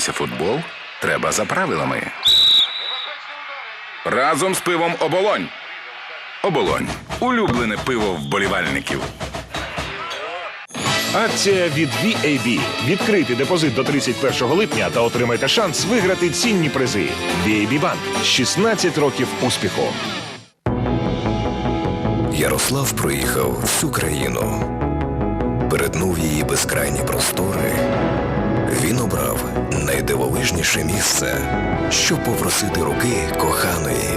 дивитися футбол, треба за правилами. Разом з пивом оболонь. Оболонь. Улюблене пиво вболівальників. Акція від VAB. Відкрийте депозит до 31 липня та отримайте шанс виграти цінні призи. VAB Банк. 16 років успіху. Ярослав проїхав всю країну, перетнув її безкрайні простори. Він обрав найдивовижніше місце, щоб попросити руки коханої.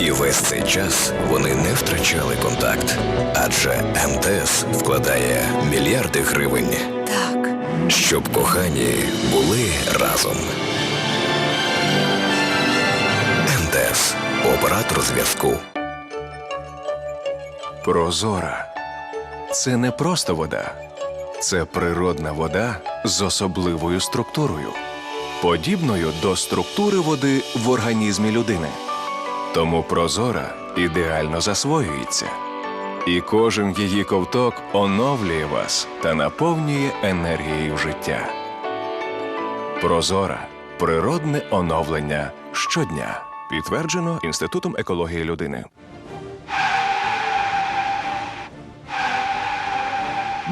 І весь цей час вони не втрачали контакт, адже МТС вкладає мільярди гривень, Так, щоб кохані були разом. МТС оператор зв'язку. Прозора. Це не просто вода. Це природна вода з особливою структурою, подібною до структури води в організмі людини. Тому прозора ідеально засвоюється. І кожен її ковток оновлює вас та наповнює енергією життя. Прозора природне оновлення щодня. Підтверджено Інститутом екології людини.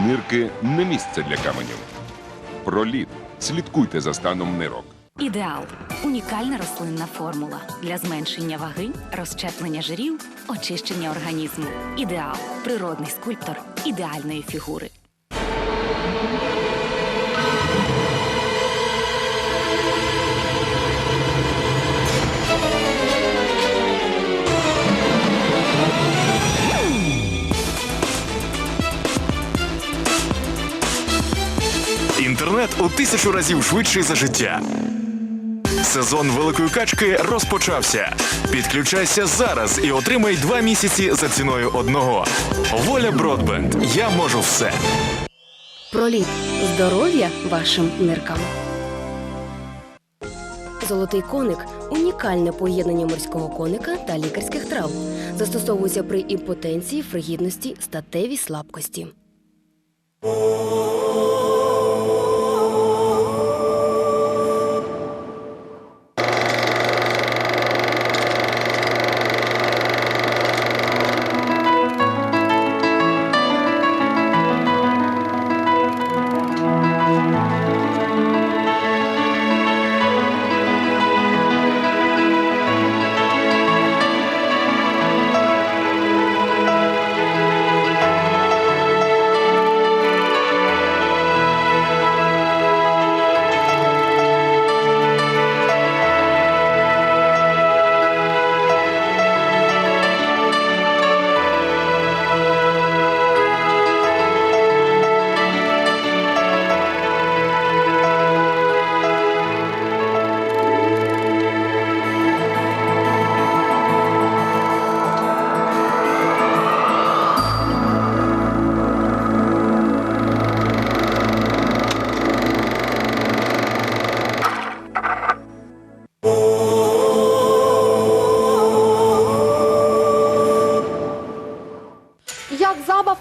Нирки не місце для каменів. Проліт. Слідкуйте за станом нирок. Ідеал унікальна рослинна формула для зменшення ваги, розщеплення жирів, очищення організму. Ідеал природний скульптор ідеальної фігури. Інтернет у тисячу разів швидший за життя. Сезон великої качки розпочався. Підключайся зараз і отримай два місяці за ціною одного. Воля Бродбенд. Я можу все. Проліт здоров'я вашим ниркам. Золотий коник унікальне поєднання морського коника та лікарських трав. Застосовується при імпотенції, фригідності, статевій слабкості.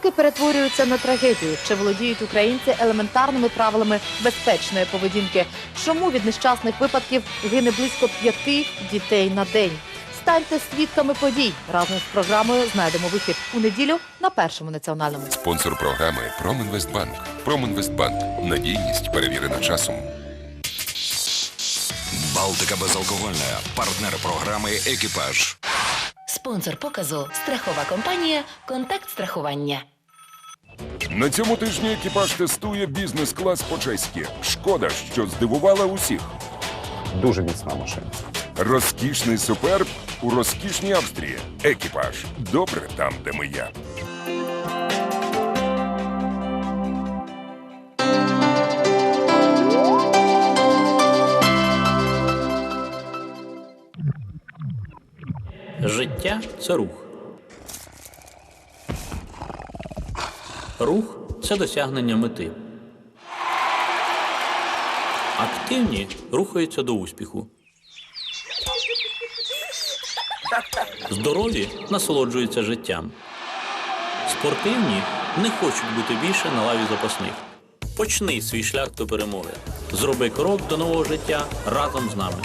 Забавки перетворюються на трагедію? Чи володіють українці елементарними правилами безпечної поведінки? Чому від нещасних випадків гине близько п'яти дітей на день? Станьте свідками подій. Разом з програмою знайдемо вихід у неділю на першому національному. Спонсор програми Промінвестбанк. Промінвестбанк. Надійність перевірена часом. Балтика безалкогольна. Партнер програми Екіпаж. Спонсор показу страхова компанія Контакт страхування. На цьому тижні екіпаж тестує бізнес-клас по-чеськи. Шкода, що здивувала усіх. Дуже міцна машина. Розкішний суперб у розкішній Австрії. Екіпаж. Добре там, де ми є. Життя це рух. Рух це досягнення мети. Активні рухаються до успіху. Здорові насолоджуються життям. Спортивні не хочуть бути більше на лаві запасних. Почни свій шлях до перемоги. Зроби крок до нового життя разом з нами.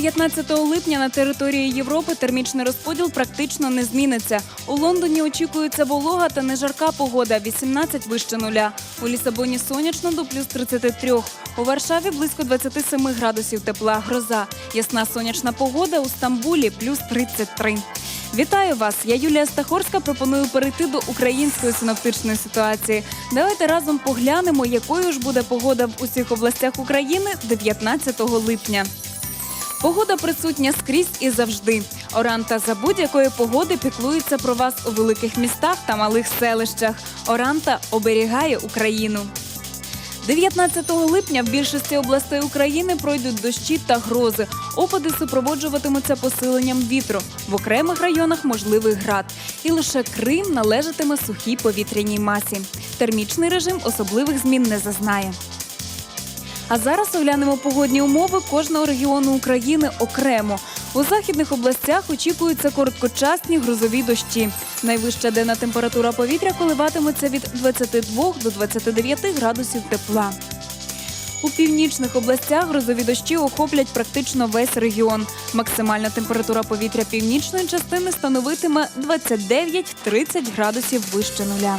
19 липня на території Європи термічний розподіл практично не зміниться. У Лондоні очікується волога та нежарка погода 18 вище нуля. У Лісабоні сонячно до плюс 33. У Варшаві близько 27 градусів тепла. Гроза. Ясна сонячна погода у Стамбулі плюс 33. Вітаю вас! Я Юлія Стахорська. Пропоную перейти до української синоптичної ситуації. Давайте разом поглянемо, якою ж буде погода в усіх областях України 19 липня. Погода присутня скрізь і завжди. Оранта за будь-якої погоди піклується про вас у великих містах та малих селищах. Оранта оберігає Україну. 19 липня в більшості областей України пройдуть дощі та грози. Опади супроводжуватимуться посиленням вітру. В окремих районах можливий град. І лише Крим належатиме сухій повітряній масі. Термічний режим особливих змін не зазнає. А зараз оглянемо погодні умови кожного регіону України окремо. У західних областях очікуються короткочасні грозові дощі. Найвища денна температура повітря коливатиметься від 22 до 29 градусів тепла. У північних областях грозові дощі охоплять практично весь регіон. Максимальна температура повітря північної частини становитиме 29-30 градусів вище нуля.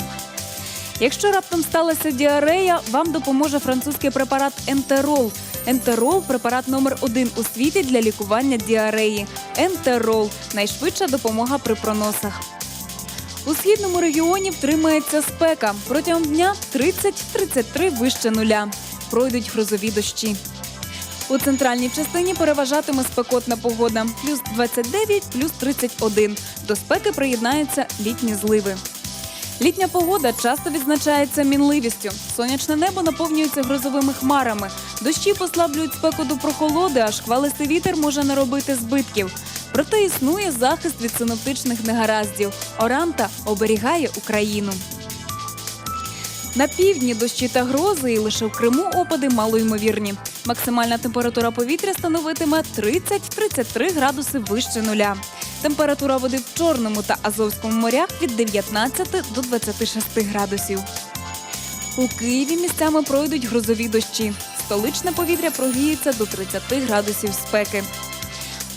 Якщо раптом сталася діарея, вам допоможе французький препарат Ентерол. Ентерол препарат номер один у світі для лікування діареї. Ентерол найшвидша допомога при проносах. У східному регіоні втримається спека. Протягом дня 30-33 вище нуля. Пройдуть грозові дощі. У центральній частині переважатиме спекотна погода плюс 29, плюс 31. До спеки приєднаються літні зливи. Літня погода часто відзначається мінливістю. Сонячне небо наповнюється грозовими хмарами. Дощі послаблюють спеку до прохолоди, а шквалистий вітер може наробити збитків. Проте існує захист від синоптичних негараздів. Оранта оберігає Україну. На півдні дощі та грози і лише в Криму опади малоймовірні. Максимальна температура повітря становитиме 30-33 градуси вище нуля. Температура води в Чорному та Азовському морях від 19 до 26 градусів. У Києві місцями пройдуть грозові дощі. Столичне повітря прогріється до 30 градусів спеки.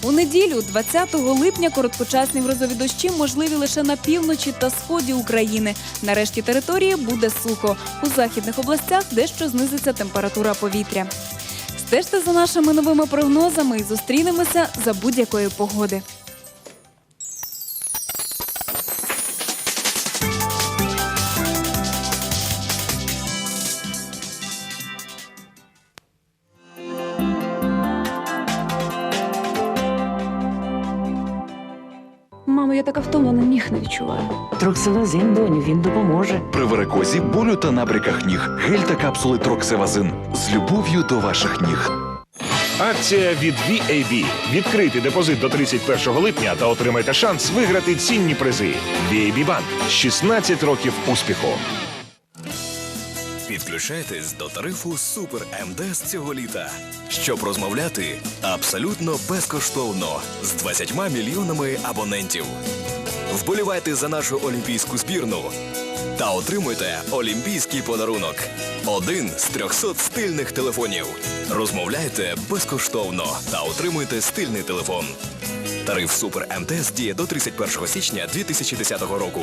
У неділю, 20 липня, короткочасні грозові дощі можливі лише на півночі та сході України. На решті території буде сухо. У західних областях дещо знизиться температура повітря. Стежте за нашими новими прогнозами і зустрінемося за будь-якої погоди. Така втомлена, ніг не відчуваю. Троксилазин, доню, він допоможе. При варикозі, болю та набряках ніг. Гель та капсули Троксивазин. З любов'ю до ваших ніг. Акція від VAB. Відкрийте депозит до 31 липня та отримайте шанс виграти цінні призи. VAB Bank. 16 років успіху. Підключайтесь до тарифу Супер МДС цього літа, щоб розмовляти абсолютно безкоштовно з 20 мільйонами абонентів. Вболівайте за нашу олімпійську збірну та отримуйте олімпійський подарунок. Один з 300 стильних телефонів. Розмовляйте безкоштовно та отримуйте стильний телефон. Тариф Супер МТС діє до 31 січня 2010 року.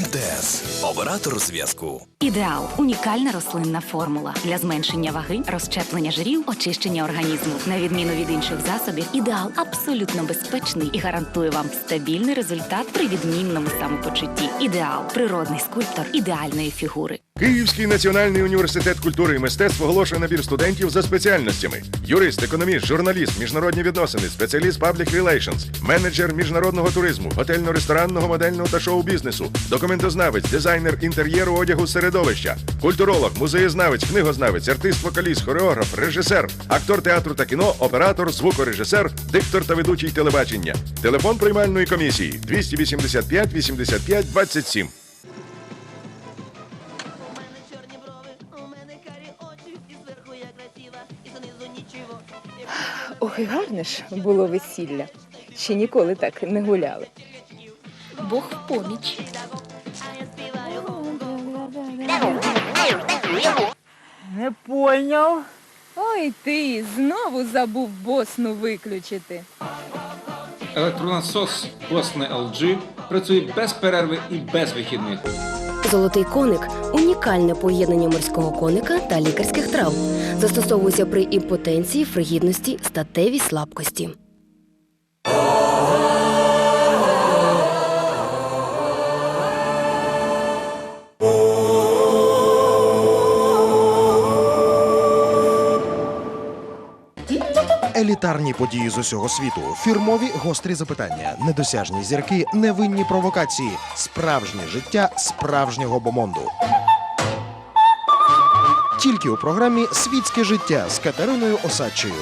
МТС оператор зв'язку. Ідеал унікальна рослинна формула для зменшення ваги, розщеплення жирів, очищення організму. На відміну від інших засобів, ідеал абсолютно безпечний і гарантує вам стабільний результат при відмінному самопочутті. Ідеал природний скульптор ідеальної фігури. Київський національний університет культури і мистецтв оголошує набір студентів за спеціальностями: юрист, економіст, журналіст, міжнародні відносини, спеціаліст Public Relations, підприємець, менеджер міжнародного туризму, готельно-ресторанного, модельного та шоу-бізнесу, документознавець, дизайнер інтер'єру одягу середовища, культуролог, музеєзнавець, книгознавець, артист, вокаліст, хореограф, режисер, актор театру та кіно, оператор, звукорежисер, диктор та ведучий телебачення. Телефон приймальної комісії 285 85 27. Ох, і гарне ж було весілля. Ще ніколи так не гуляли. Бог в поміч. Не поняв. Ой ти, знову забув босну виключити. Електронасос Bosne LG працює без перерви і без вихідних. Золотий коник унікальне поєднання морського коника та лікарських трав. Застосовується при імпотенції, фригідності, статевій слабкості. Елітарні події з усього світу, фірмові гострі запитання, недосяжні зірки, невинні провокації, справжнє життя справжнього бомонду. Тільки у програмі Світське життя з Катериною Осадчею.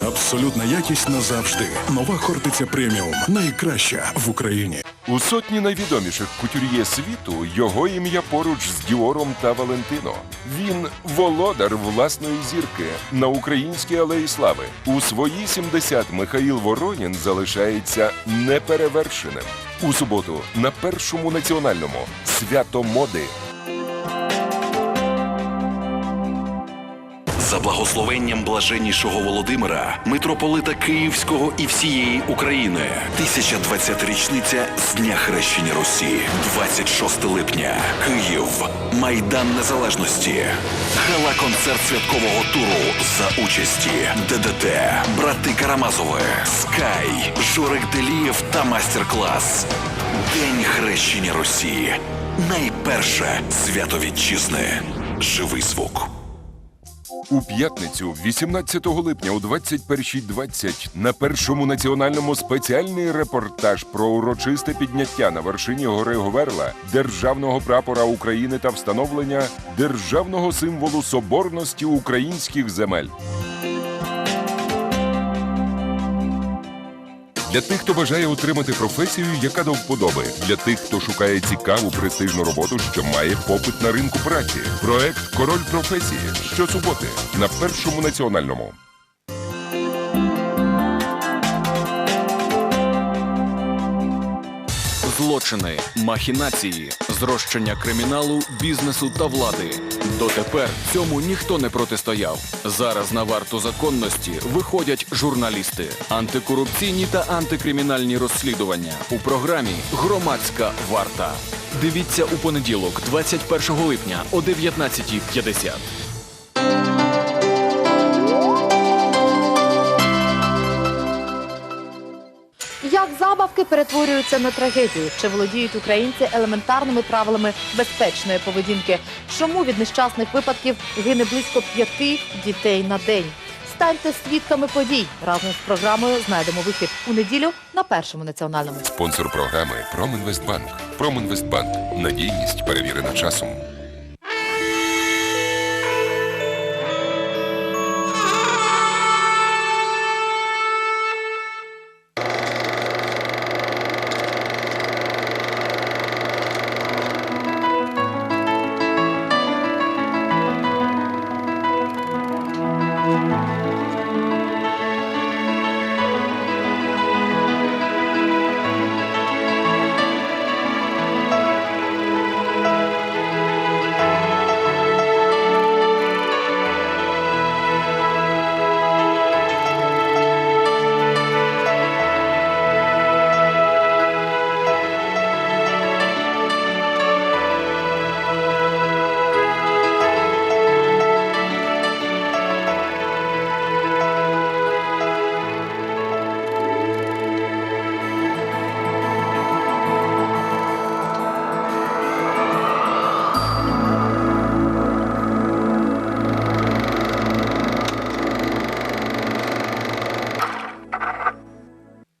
Абсолютна якість назавжди. Нова Хортиця преміум. Найкраща в Україні. У сотні найвідоміших кутюр'є світу його ім'я поруч з Діором та Валентино. Він володар власної зірки на українській алеї слави. У свої 70 Михаїл Воронін залишається неперевершеним. У суботу на першому національному свято моди. За благословенням блаженнішого Володимира, митрополита Київського і всієї України. 1020-річниця з дня хрещення Русі. 26 липня. Київ. Майдан Незалежності. Гала-концерт святкового туру за участі ДДТ, брати Карамазови, Скай, Жорик Делієв та майстер-клас. День хрещення Русі. Найперше свято вітчизни. Живий звук. У п'ятницю, 18 липня о 21.20 на першому національному спеціальний репортаж про урочисте підняття на вершині гори Говерла державного прапора України та встановлення державного символу соборності українських земель. Для тих, хто бажає отримати професію, яка до вподоби. Для тих, хто шукає цікаву престижну роботу, що має попит на ринку праці. Проект Король професії щосуботи на першому національному. Злочини, махінації, зрощення криміналу, бізнесу та влади. Дотепер цьому ніхто не протистояв. Зараз на варту законності виходять журналісти, антикорупційні та антикримінальні розслідування у програмі Громадська варта. Дивіться у понеділок, 21 липня о 19.50. забавки перетворюються на трагедію? Чи володіють українці елементарними правилами безпечної поведінки? Чому від нещасних випадків гине близько п'яти дітей на день? Станьте свідками подій. Разом з програмою знайдемо вихід у неділю на першому національному. Спонсор програми Промінвестбанк. Промінвестбанк. Надійність перевірена часом.